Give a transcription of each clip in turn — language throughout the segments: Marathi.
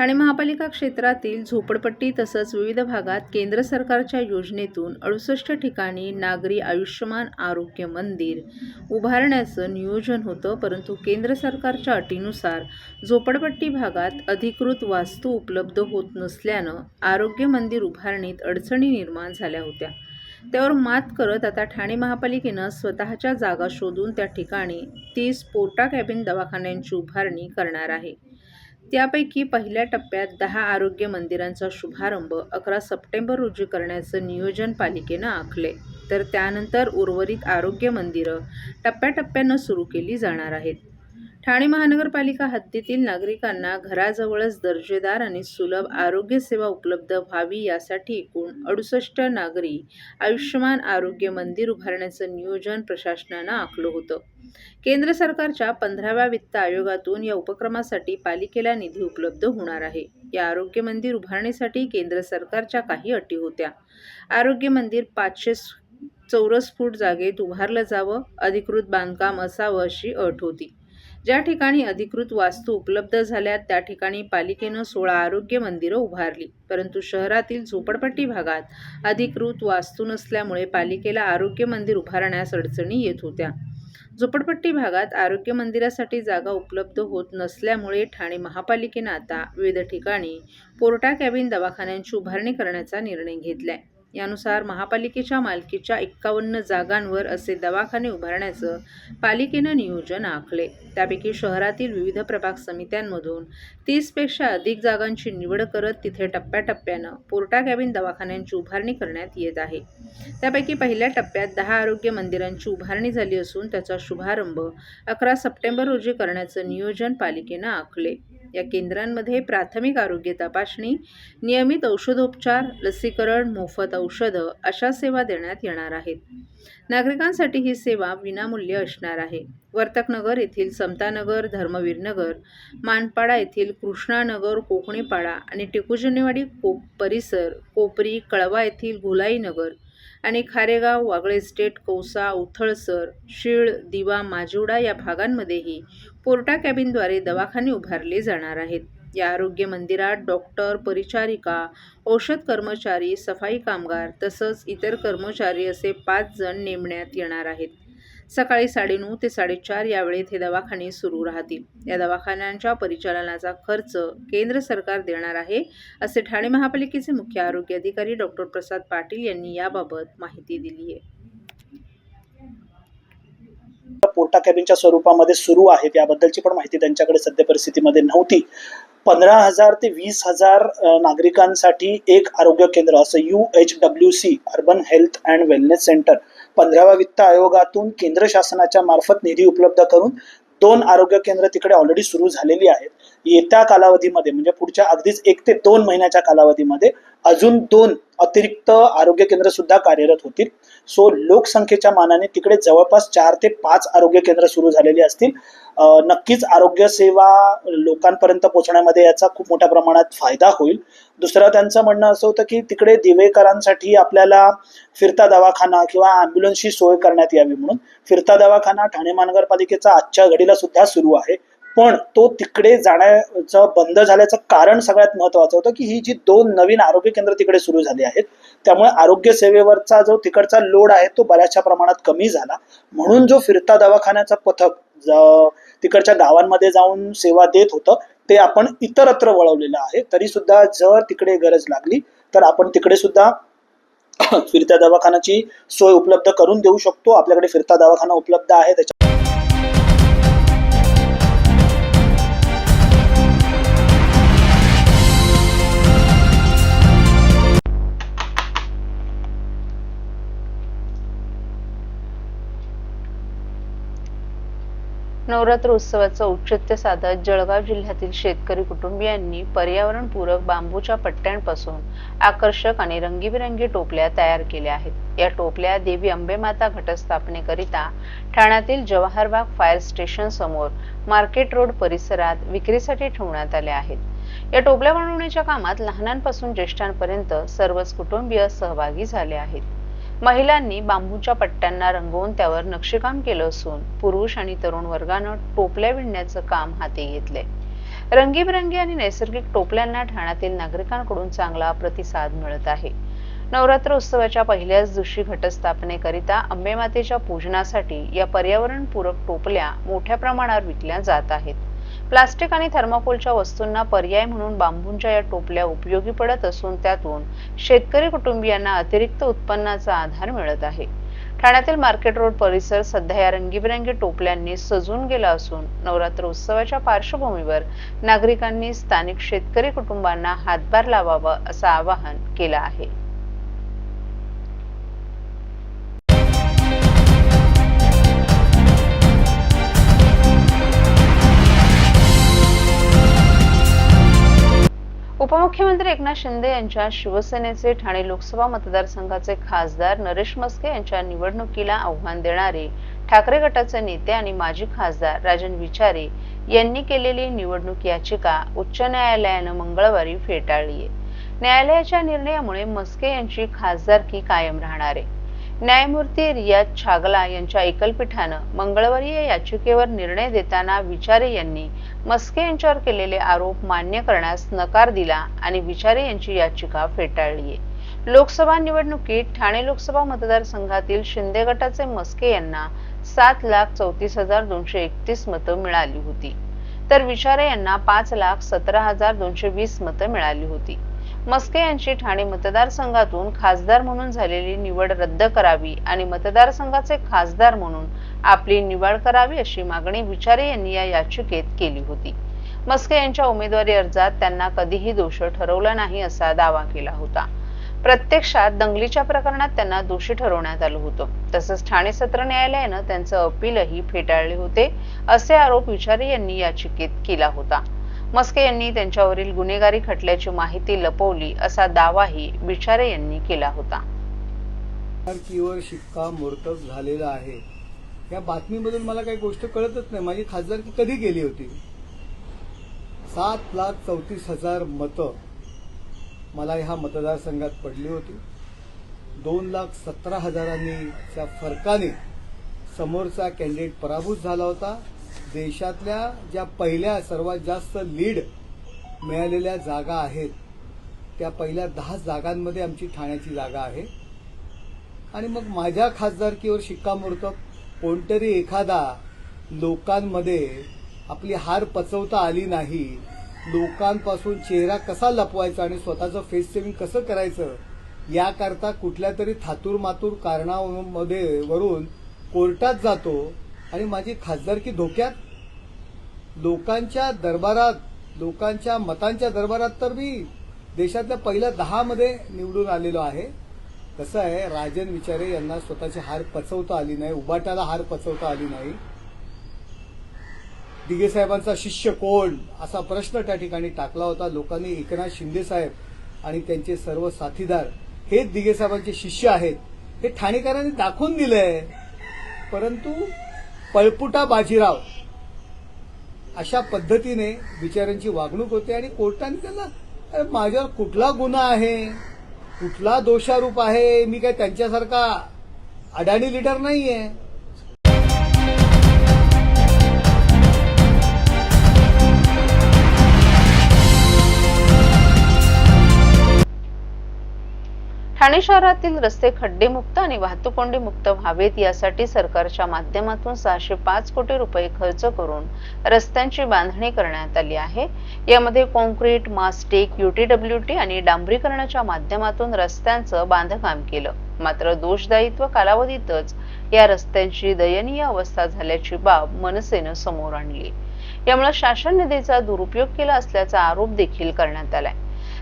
ठाणे महापालिका क्षेत्रातील झोपडपट्टी तसंच विविध भागात केंद्र सरकारच्या योजनेतून अडुसष्ट ठिकाणी नागरी आयुष्यमान आरोग्य मंदिर उभारण्याचं नियोजन होतं परंतु केंद्र सरकारच्या अटीनुसार झोपडपट्टी भागात अधिकृत वास्तू उपलब्ध होत नसल्यानं आरोग्य मंदिर उभारणीत अडचणी निर्माण झाल्या होत्या. त्यावर मात करत आता ठाणे महापालिकेनं स्वतःच्या जागा शोधून त्या ठिकाणी तीस पोर्टा कॅबिन दवाखान्यांची उभारणी करणार आहे. त्यापैकी पहिल्या टप्प्यात दहा आरोग्य मंदिरांचा शुभारंभ अकरा सप्टेंबर रोजी करण्याचं नियोजन पालिकेनं आखले. तर त्यानंतर उर्वरित आरोग्य मंदिरं टप्प्याटप्प्यानं सुरू केली जाणार आहेत. ठाणे महानगरपालिका हद्दीतील नागरिकांना घराजवळच दर्जेदार आणि सुलभ आरोग्य सेवा उपलब्ध व्हावी यासाठी एकूण अडुसष्ट नागरी आयुष्यमान आरोग्य मंदिर उभारण्याचं नियोजन प्रशासनानं आखलं होतं. केंद्र सरकारच्या पंधराव्या वित्त आयोगातून या उपक्रमासाठी पालिकेला निधी उपलब्ध होणार आहे. या आरोग्य मंदिर उभारणीसाठी केंद्र सरकारच्या काही अटी होत्या. आरोग्य मंदिर पाचशे चौरस फूट जागेत उभारलं जावं अधिकृत बांधकाम असावं अशी अट होती. ज्या ठिकाणी अधिकृत वास्तू उपलब्ध झाल्या त्या ठिकाणी पालिकेनं सोळा आरोग्य मंदिरं उभारली. परंतु शहरातील झोपडपट्टी भागात अधिकृत वास्तू नसल्यामुळे पालिकेला आरोग्य मंदिर उभारण्यास अडचणी येत होत्या. झोपडपट्टी भागात आरोग्य मंदिरासाठी जागा उपलब्ध होत नसल्यामुळे ठाणे महापालिकेनं आता विविध ठिकाणी पोर्टा कॅबिन दवाखान्यांची उभारणी करण्याचा निर्णय घेतलाय. यानुसार महापालिकेच्या मालकीच्या एक्कावन्न जागांवर असे दवाखाने उभारण्याचं पालिकेनं नियोजन आखले. त्यापैकी शहरातील विविध प्रभाग समित्यांमधून तीसपेक्षा अधिक जागांची निवड करत तिथे टप्प्याटप्प्यानं पोर्टा कॅबिन दवाखान्यांची उभारणी करण्यात येत आहे. त्यापैकी पहिल्या टप्प्यात दहा आरोग्य मंदिरांची उभारणी झाली असून त्याचा शुभारंभ अकरा सप्टेंबर रोजी करण्याचं नियोजन पालिकेनं आखले. या केंद्रांमध्ये प्राथमिक आरोग्य तपासणी नियमित औषधोपचार लसीकरण मोफत औषधं अशा सेवा देण्यात येणार आहेत. नागरिकांसाठी ही सेवा विनामूल्य असणार आहे. वर्तकनगर येथील समतानगर धर्मवीरनगर मानपाडा येथील कृष्णानगर कोकणीपाडा आणि टिकुजनेवाडी कोप परिसर कोपरी कळवा येथील घुलाईनगर आणि खारेगाव वागळे स्टेट कौसा उथळसर शीळ दिवा माजिवडा या भागांमध्येही पोर्टा कॅबिनद्वारे दवाखाने उभारले जाणार आहेत. या आरोग्य मंदिरात डॉक्टर परिचारिका औषध कर्मचारी सफाई कामगार तसंच इतर कर्मचारी असे पाच जण नेमण्यात येणार आहेत. सकाळी साडेनऊ ते साडेचार या वेळेत हे दवाखाने सुरू राहतील. या दवाखान्यांच्या परिचालनाचा खर्च केंद्र सरकार देणार आहे असे ठाणे महापालिकेचे मुख्य आरोग्य अधिकारी डॉक्टर प्रसाद पाटील यांनी याबाबत माहिती दिली आहे. पोर्टा कॅबिनच्या स्वरूपामध्ये सुरू आहेत याबद्दलची पण माहिती त्यांच्याकडे सध्या परिस्थितीमध्ये नव्हती. पंधरा हजार ते वीस हजार नागरिकांसाठी एक आरोग्य केंद्र असं U H W C urban health and wellness centre पंधराव्या वित्त आयोगातून केंद्र शासनाच्या मार्फत निधी उपलब्ध करून दोन आरोग्य केंद्र तिकडे ऑलरेडी सुरू झालेली आहेत. येत्या कालावधीमध्ये म्हणजे पुढच्या अगदीच एक ते दोन महिन्याच्या कालावधीमध्ये अजून दोन अतिरिक्त आरोग्य केंद्र सुद्धा कार्यरत होतील. सो लोकसंख्येच्या मानाने तिकडे जवळपास चार ते पाच आरोग्य केंद्र सुरू झालेली असतील. नक्कीच आरोग्य सेवा लोकांपर्यंत पोहोचण्यामध्ये याचा खूप मोठ्या प्रमाणात फायदा होईल. दुसरं त्यांचं म्हणणं असं होतं की तिकडे दिवेकरांसाठी आपल्याला फिरता दवाखाना किंवा ॲम्ब्युलन्सची सोय करण्यात यावी म्हणून. फिरता दवाखाना ठाणे महानगरपालिकेचा आजच्या घडीला सुद्धा सुरू आहे. पण तो तिकडे जाण्याचं बंद झाल्याचं कारण सगळ्यात महत्वाचं होतं की ही जी दोन नवीन आरोग्य केंद्र तिकडे सुरू झाली आहेत त्यामुळे आरोग्य सेवेवरचा जो तिकडचा लोड आहे तो बऱ्याचशा प्रमाणात कमी झाला. म्हणून जो फिरता दवाखान्याचा पथक तिकडच्या गावांमध्ये जाऊन सेवा देत होतं ते आपण इतरत्र वळवलेलं आहे. तरी सुद्धा जर तिकडे गरज लागली तर आपण तिकडे सुद्धा फिरत्या दवाखान्याची सोय उपलब्ध करून देऊ शकतो. आपल्याकडे फिरता दवाखाना उपलब्ध आहे त्याच्या नवरात्र उत्सवाचं औचित्य साधत जळगाव जिल्ह्यातील शेतकरी कुटुंबियांनी पर्यावरणपूरक बांबूच्या पट्ट्यांपासून आकर्षक आणि रंगीबिरंगी टोपल्या तयार केल्या आहेत. या टोपल्या देवी अंबेमाता घटस्थापनेकरिता ठाण्यातील जवाहरबाग फायर स्टेशन समोर मार्केट रोड परिसरात विक्रीसाठी ठेवण्यात आल्या आहेत. या टोपल्या बनवण्याच्या कामात लहानांपासून ज्येष्ठांपर्यंत सर्वच कुटुंबीय सहभागी झाले आहेत. महिलांनी बांबूच्या पट्ट्यांना रंगवून त्यावर नक्षीकाम केलं असून पुरुष आणि तरुण वर्गानं टोपल्या विणण्याचं काम हाती घेतले रंगीबेरंगी आणि नैसर्गिक टोपल्यांना ठाण्यातील नागरिकांकडून चांगला प्रतिसाद मिळत आहे. नवरात्र उत्सवाच्या पहिल्याच दिवशी घटस्थापनेकरिता अंबेमातेच्या पूजनासाठी या पर्यावरणपूरक टोपल्या मोठ्या प्रमाणावर विकल्या जात आहेत. प्लास्टिक आणि थर्माकोलच्या वस्तूंना पर्याय म्हणून बांबूंच्या या टोपल्या उपयोगी पडत असून त्यातून शेतकरी कुटुंबियांना अतिरिक्त उत्पन्नाचा आधार मिळत आहे. ठाण्यातील मार्केट रोड परिसर सध्या या रंगीबेरंगी टोपल्यांनी सजून गेला असून नवरात्र उत्सवाच्या पार्श्वभूमीवर नागरिकांनी स्थानिक शेतकरी कुटुंबांना हातभार लावावा असं आवाहन केलं आहे. उपमुख्यमंत्री एकनाथ शिंदे यांच्या शिवसेनेचे ठाणे लोकसभा मतदारसंघाचे खासदार नरेश मस्के यांच्या निवडणुकीला आव्हान देणारे ठाकरे गटाचे नेते आणि माजी खासदार राजन विचारे यांनी केलेली निवडणूक याचिका उच्च न्यायालयानं मंगळवारी फेटाळली आहे. न्यायालयाच्या निर्णयामुळे मस्के यांची खासदारकी कायम राहणार आहे. न्यायमूर्ती रियाज छागला यांच्या एकलपीठानं मंगळवारी या याचिकेवर निर्णय देताना विचारे यांनी मस्के यांच्यावर केलेले आरोप मान्य करण्यास नकार दिला आणि विचारे यांची याचिका फेटाळली आहे लोकसभा निवडणुकीत ठाणे लोकसभा मतदारसंघातील शिंदे गटाचे मस्के यांना सात लाख चौतीस हजार दोनशे एकतीस मतं मिळाली होती. तर विचारे यांना पाच लाख सतरा हजार दोनशे वीस मतं मिळाली होती. मस्के यांची ठाणे मतदारसंघातून खासदार म्हणून झालेली निवड रद्द करावी आणि मतदारसंघाचे खासदार म्हणून आपली निवड करावी अशी मागणी विचारे यांनी या याचिकेत केली होती. मस्के यांच्या उमेदवारी अर्जात त्यांना कधीही दोष ठरवलं नाही असा दावा केला होता. प्रत्यक्षात दंगलीच्या प्रकरणात त्यांना दोषी ठरवण्यात आलं होतं. तसंच ठाणे सत्र न्यायालयानं त्यांचं अपीलही फेटाळले होते असे आरोप विचारे यांनी याचिकेत केला होता. मस्के यांनी त्यांच्यावरील गुन्हेगारी खटल्याची माहिती लपवली असा दावाही बिचारे यांनी केला होता. शिक्का शिक्कामोर्तब झालेला आहे. या बातमीमधून मला काही गोष्ट कळतच नाही. माझी खासदारकी कधी गेली होती? सात लाख चौतीस हजार मतं मला ह्या मतदारसंघात पडली होती. दोन लाख सतरा हजारांनीच्या फरकाने समोरचा कॅन्डिडेट पराभूत झाला होता. देशातल्या ज्या पहिल्या सर्वात जास्त लीड मिळालेल्या जागा आहेत त्या पहिल्या दहा जागांमध्ये आमची ठाण्याची जागा आहे. आणि मग माझ्या खासदारकीवर शिक्कामोर्तब कोणतरी एखादा लोकांमध्ये आपली हार पचवता आली नाही लोकांपासून चेहरा कसा लपवायचा आणि स्वतःचं फेस सेव्हिंग कसं करायचं याकरता कुठल्या तरी थातूर मातूर कारणामध्ये वरून कोर्टात जातो आणि माझी खासदारकी धोक्यात? लोकांच्या दरबारात लोकांच्या मतांच्या दरबारात तर मी देशातल्या पहिल्या दहामध्ये निवडून आलेलो आहे. कसं आहे राजन विचारे यांना स्वतःची हार पचवता आली नाही उबाटाला हार पचवता आली नाही. दिगे साहेबांचा शिष्य कोण? असा प्रश्न त्या ठिकाणी टाकला होता. लोकांनी एकनाथ शिंदे साहेब आणि त्यांचे सर्व साथीदार हेच दिगे साहेबांचे शिष्य आहेत. हे ठाणेकरांनी दाखवून दिलंय. परंतु पळपुटा बाजीराव. अशा पद्धतीने बिचाऱ्यांची वागणूक होते आणि कोर्टाने त्यांना माझ्यावर कुठला गुन्हा आहे? कुठला दोषारूप आहे? मी काय त्यांच्यासारखा अडाणी लिडर नाहीये? ठाणे शहरातील रस्ते खड्डेमुक्त आणि वाहतूक मुक्त व्हावेत यासाठी सरकारच्या माध्यमातून सहाशे पाच कोटी रुपये खर्च करून रस्त्यांची बांधणी करण्यात आली आहे. यामध्ये कॉन्क्रीट मास्टिक युटीडब्ल्यूटी आणि डांबरीकरणाच्या माध्यमातून रस्त्यांचं बांधकाम केलं. मात्र दोषदायित्व कालावधीतच या रस्त्यांची दयनीय अवस्था झाल्याची बाब मनसेनं समोर आणली. यामुळे शासन निधीचा दुरुपयोग केला असल्याचा आरोप देखील करण्यात आलाय.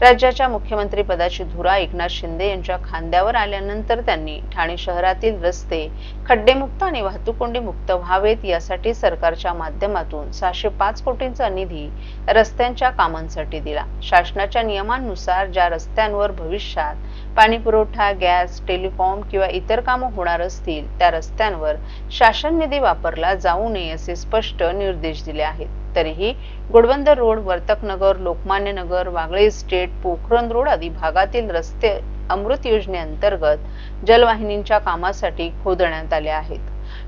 राज्याच्या मुख्यमंत्री पदाची धुरा एकनाथ शिंदे यांच्या खांद्यावर आल्यानंतर त्यांनी ठाणे शहरातील रस्ते खड्डेमुक्त आणि वाहतूक मुक्त व्हावेत यासाठी सरकारच्या माध्यमातून सहाशे पाच कोटींचा निधी रस्त्यांच्या कामांसाठी दिला. शासनाच्या नियमांनुसार ज्या रस्त्यांवर भविष्यात पाणी पुरवठा गॅस टेलिकॉम किंवा इतर कामं होणार असतील त्या रस्त्यांवर शासन निधी वापरला जाऊ नये असे स्पष्ट निर्देश दिले आहेत. तरीही Ghodbunder road Vartaknagar Lokmanya Nagar Wagle estate Pokhran road आदी भागातील रस्ते अमृत योजनेअंतर्गत जलवाहिनींच्या कामासाठी खोदण्यात आले आहेत.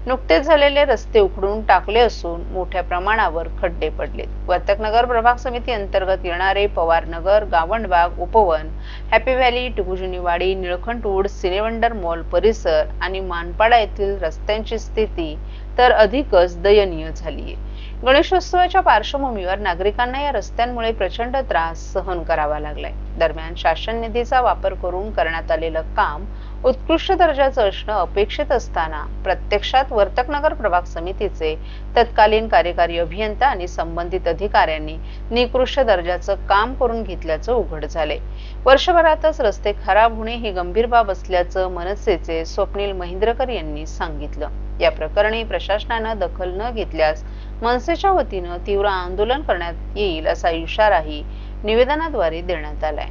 नुकतेच झालेले रस्ते उखडून टाकले असून मोठ्या प्रमाणावर खड्डे पडलेत. वर्तकनगर प्रभाग समिती अंतर्गत येणारे पवारनगर गावंडबाग उपवन हॅपी व्हॅली टुकुजुनीवाडी निळखंटूड सिनेवंडर मॉल परिसर आणि मानपाडा येथील रस्त्यांची स्थिती तर अधिकच दयनीय झाली आहे गणेशोत्सवाच्या पार्श्वभूमीवर नागरिकांना या रस्त्यांमुळे प्रचंड त्रास सहन करावा लागलाय. दरम्यान शासन निधीचा वापर करून करण्यात आलेलं काम उत्कृष्ट दर्जाचं असणं अपेक्षित असताना प्रत्यक्षात वर्तकनगर प्रभाग समितीचे तत्कालीन कार्यकारी अभियंता आणि संबंधित अधिकाऱ्यांनी निकृष्ट दर्जाचं काम करून घेतल्याचं उघड झाले वर्षभरातच रस्ते खराब होणे ही गंभीर बाब असल्याचं मनसेचे स्वप्नील महिंद्रकर यांनी सांगितलं. या प्रकरणी प्रशासनानं दखल न घेतल्यास मनसेच्या वतीनं तीव्र आंदोलन करण्यात येईल असा इशाराही निवेदनाद्वारे देण्यात आलाय.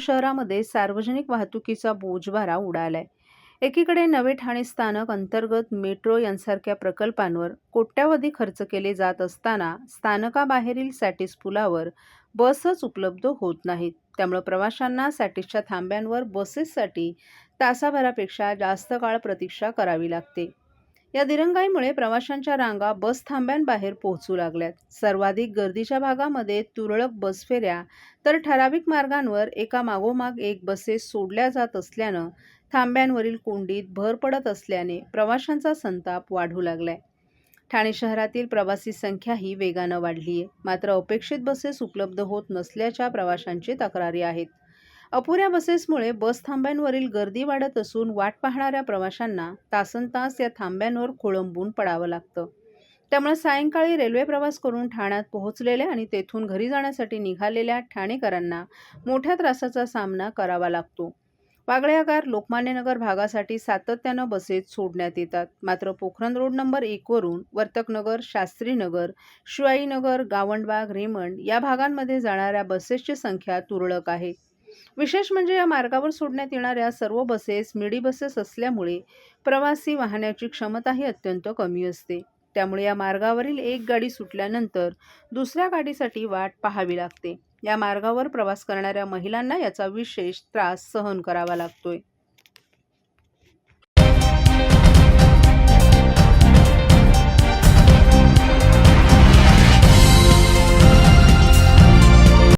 शहरामध्ये सार्वजनिक वाहतुकीचा बोजवारा उडालाय. एकीकडे नवे ठाणे स्थानक अंतर्गत मेट्रो यांसारख्या प्रकल्पांवर कोट्यावधी खर्च केले जात असताना स्थानकाबाहेरील सॅटिस पुलावर बसच उपलब्ध होत नाहीत. त्यामुळे प्रवाशांना सॅटिसच्या थांब्यांवर बसेससाठी तासाभरापेक्षा जास्त काळ प्रतीक्षा करावी लागते. या दिरंगाईमुळे प्रवाशांच्या रांगा बस थांब्यांबाहेर पोहोचू लागल्यात. सर्वाधिक गर्दीच्या भागामध्ये तुरळक बसफेऱ्या तर ठराविक मार्गांवर एका मागोमाग एक बसेस सोडल्या जात असल्यानं थांब्यांवरील कोंडीत भर पडत असल्याने प्रवाशांचा संताप वाढू लागलाय. ठाणे शहरातील प्रवासी संख्याही वेगानं वाढली आहे मात्र अपेक्षित बसेस उपलब्ध होत नसल्याच्या प्रवाशांची तक्रारी आहेत. अपुऱ्या बसेसमुळे बस थांब्यांवरील गर्दी वाढत असून वाट पाहणाऱ्या प्रवाशांना तासनतास या थांब्यांवर खोळंबून पडावं लागतं. त्यामुळे सायंकाळी रेल्वे प्रवास करून ठाण्यात पोहोचलेल्या आणि तेथून घरी जाण्यासाठी निघालेल्या ठाणेकरांना मोठ्या त्रासाचा सामना करावा लागतो. वागळ्यागार लोकमान्यनगर भागासाठी सातत्यानं बसेस सोडण्यात येतात. मात्र पोखरण रोड नंबर एकवरून वर्तकनगर शास्त्रीनगर शिवाईनगर गावंडबाग रेमंड या भागांमध्ये जाणाऱ्या बसेसची संख्या तुरळक आहे. विशेष म्हणजे या मार्गावर सोडण्यात येणाऱ्या सर्व बसेस मिडी बसेस असल्यामुळे प्रवासी वाहण्याची क्षमताही अत्यंत कमी असते. त्यामुळे या मार्गावरील एक गाडी सुटल्यानंतर दुसऱ्या गाडीसाठी वाट पाहावी लागते. या मार्गावर प्रवास करणाऱ्या महिलांना याचा विशेष त्रास सहन करावा लागतोय.